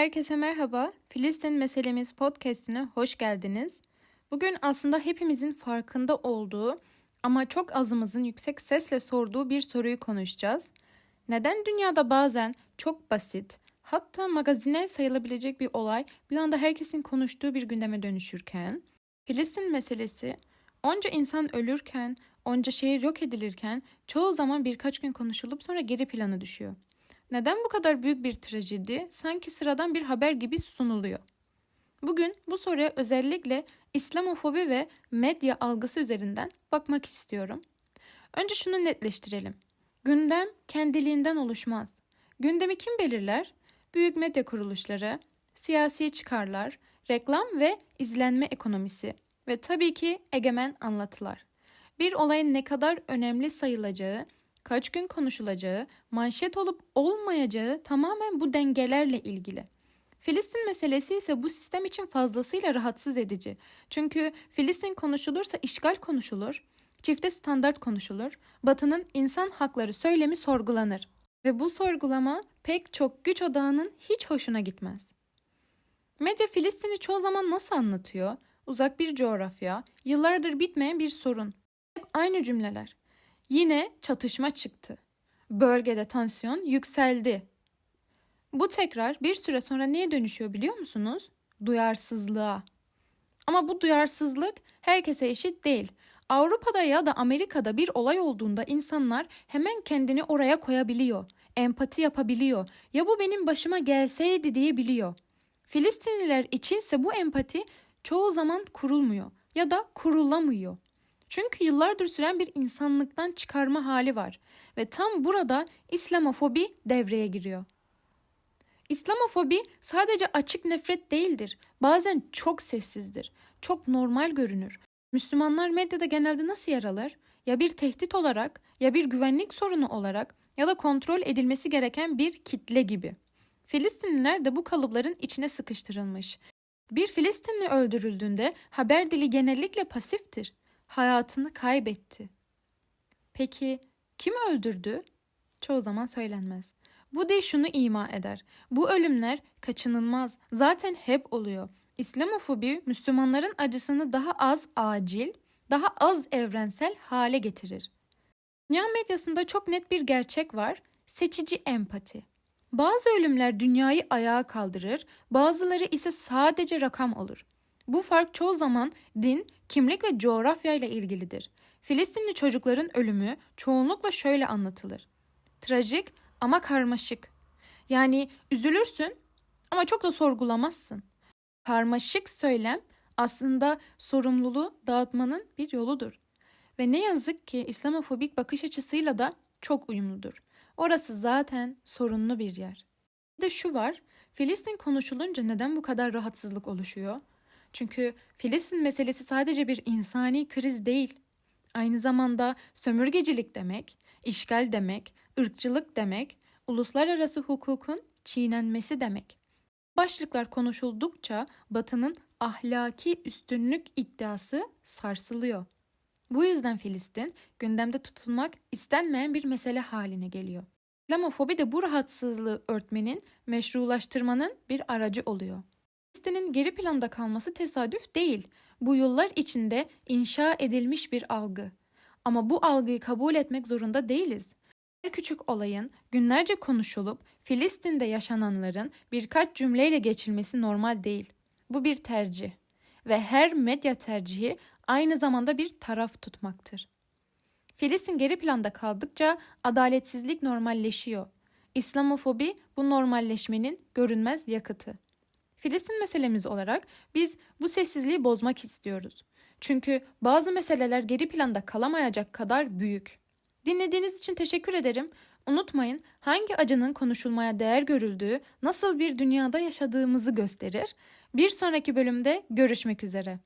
Herkese merhaba. Filistin Meselemiz podcast'ine hoş geldiniz. Bugün aslında hepimizin farkında olduğu ama çok azımızın yüksek sesle sorduğu bir soruyu konuşacağız. Neden dünyada bazen çok basit, hatta magazinel sayılabilecek bir olay bir anda herkesin konuştuğu bir gündeme dönüşürken, Filistin meselesi onca insan ölürken, onca şehir yok edilirken çoğu zaman birkaç gün konuşulup sonra geri plana düşüyor. Neden bu kadar büyük bir trajedi sanki sıradan bir haber gibi sunuluyor? Bugün bu soruya özellikle İslamofobi ve medya algısı üzerinden bakmak istiyorum. Önce şunu netleştirelim. Gündem kendiliğinden oluşmaz. Gündemi kim belirler? Büyük medya kuruluşları, siyasi çıkarlar, reklam ve izlenme ekonomisi ve tabii ki egemen anlatılar. Bir olayın ne kadar önemli sayılacağı, kaç gün konuşulacağı, manşet olup olmayacağı tamamen bu dengelerle ilgili. Filistin meselesi ise bu sistem için fazlasıyla rahatsız edici. Çünkü Filistin konuşulursa işgal konuşulur, çifte standart konuşulur, Batı'nın insan hakları söylemi sorgulanır. Ve bu sorgulama pek çok güç odağının hiç hoşuna gitmez. Medya Filistin'i çoğu zaman nasıl anlatıyor? Uzak bir coğrafya, yıllardır bitmeyen bir sorun. Hep aynı cümleler. Yine çatışma çıktı. Bölgede tansiyon yükseldi. Bu tekrar bir süre sonra neye dönüşüyor biliyor musunuz? Duyarsızlığa. Ama bu duyarsızlık herkese eşit değil. Avrupa'da ya da Amerika'da bir olay olduğunda insanlar hemen kendini oraya koyabiliyor. Empati yapabiliyor. Ya bu benim başıma gelseydi diyebiliyor. Filistinliler içinse bu empati çoğu zaman kurulmuyor ya da kurulamıyor. Çünkü yıllardır süren bir insanlıktan çıkarma hali var ve tam burada İslamofobi devreye giriyor. İslamofobi sadece açık nefret değildir. Bazen çok sessizdir. Çok normal görünür. Müslümanlar medyada genelde nasıl yer alır? Ya bir tehdit olarak, ya bir güvenlik sorunu olarak ya da kontrol edilmesi gereken bir kitle gibi. Filistinliler de bu kalıpların içine sıkıştırılmış. Bir Filistinli öldürüldüğünde haber dili genellikle pasiftir. Hayatını kaybetti. Peki kim öldürdü? Çoğu zaman söylenmez. Bu dil şunu ima eder. Bu ölümler kaçınılmaz. Zaten hep oluyor. İslamofobi Müslümanların acısını daha az acil, daha az evrensel hale getirir. Dünya medyasında çok net bir gerçek var. Seçici empati. Bazı ölümler dünyayı ayağa kaldırır, bazıları ise sadece rakam olur. Bu fark çoğu zaman din, kimlik ve coğrafya ile ilgilidir. Filistinli çocukların ölümü çoğunlukla şöyle anlatılır. Trajik ama karmaşık. Yani üzülürsün ama çok da sorgulamazsın. Karmaşık söylem aslında sorumluluğu dağıtmanın bir yoludur. Ve ne yazık ki İslamofobik bakış açısıyla da çok uyumludur. Orası zaten sorunlu bir yer. Bir de şu var, Filistin konuşulunca neden bu kadar rahatsızlık oluşuyor? Çünkü Filistin meselesi sadece bir insani kriz değil. Aynı zamanda sömürgecilik demek, işgal demek, ırkçılık demek, uluslararası hukukun çiğnenmesi demek. Başlıklar konuşuldukça Batı'nın ahlaki üstünlük iddiası sarsılıyor. Bu yüzden Filistin gündemde tutulmak istenmeyen bir mesele haline geliyor. İslamofobi de bu rahatsızlığı örtmenin, meşrulaştırmanın bir aracı oluyor. Filistin'in geri planda kalması tesadüf değil. Bu yıllar içinde inşa edilmiş bir algı. Ama bu algıyı kabul etmek zorunda değiliz. Her küçük olayın günlerce konuşulup Filistin'de yaşananların birkaç cümleyle geçilmesi normal değil. Bu bir tercih ve her medya tercihi aynı zamanda bir taraf tutmaktır. Filistin geri planda kaldıkça adaletsizlik normalleşiyor. İslamofobi bu normalleşmenin görünmez yakıtı. Filistin meselemiz olarak biz bu sessizliği bozmak istiyoruz. Çünkü bazı meseleler geri planda kalamayacak kadar büyük. Dinlediğiniz için teşekkür ederim. Unutmayın hangi acının konuşulmaya değer görüldüğü, nasıl bir dünyada yaşadığımızı gösterir. Bir sonraki bölümde görüşmek üzere.